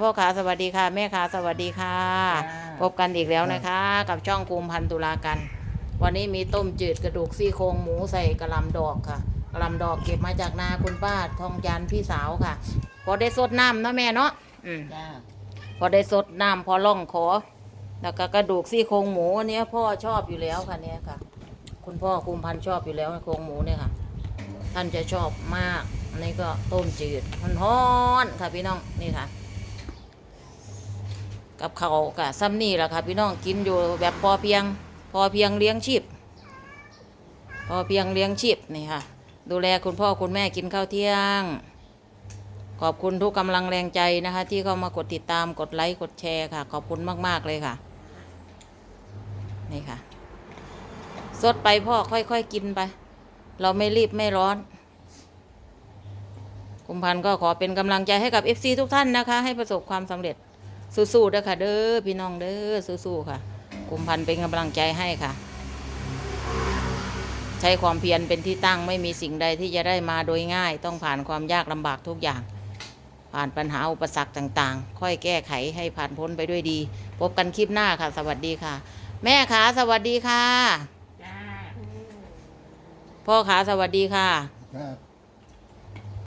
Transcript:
พ่อขาสวัสดีค่ะ แม่ขาสวัสดีค่ะจ้าพบกันอีกแล้วนะคะ กับช่องภูมิพันธ์ตุลากัน วันนี้มีต้มจืดกระดูกซี่โครงหมูใส่กระหลำดอกค่ะกระหลำดอกเก็บมาจากนาคุณป้าทองจันทร์พี่สาวค่ะ พอได้สดน้ำเนาะแม่เนาะอืมจ้าพอได้สดน้ำพอล่องขอ แล้วก็กระดูกซี่โครงหมูอันเนี้ยพ่อชอบอยู่แล้วค่ะเนี่ยค่ะ คุณพ่อคุมพันธุ์ชอบอยู่แล้วโครงหมูเนี่ยค่ะ ท่านจะชอบมากอันนี้ก็ต้มจืดมันฮ้อนๆค่ะพี่น้องนี่ค่ะ กับเขากะซ้ำนี่แหละค่ะพี่น้องกินอยู่แบบพอเพียง พอเพียงเลี้ยงชีพ พอเพียงเลี้ยงชีพนี่ค่ะ ดูแลคุณพ่อคุณแม่กินข้าวเที่ยง ขอบคุณทุกกำลังแรงใจนะคะ ที่เข้ามากดติดตามกดไลค์กดแชร์ค่ะ ขอบคุณมากๆเลยค่ะ นี่ค่ะ สดไปพ่อค่อยๆกินไป เราไม่รีบไม่ร้อนคุมพันธ์ก็ขอเป็นกำลังใจให้กับ FC ทุกท่านนะคะ ให้ประสบความสำเร็จ สู้ๆเด้อค่ะ เด้อพี่น้องเด้อสู้ๆค่ะคุมพันธ์เป็นกำลังใจให้ค่ะ ใช้ความเพียรเป็นที่ตั้งไม่มีสิ่งใดที่จะได้มาโดยง่าย ต้องผ่านความยากลำบากทุกอย่าง ผ่านปัญหาอุปสรรคต่างๆ ค่อยแก้ไขให้ผ่านพ้นไปด้วยดี พบกันคลิปหน้าค่ะ สวัสดีค่ะ แม่ขาสวัสดีค่ะจ้าพ่อขาสวัสดีค่ะ ครับ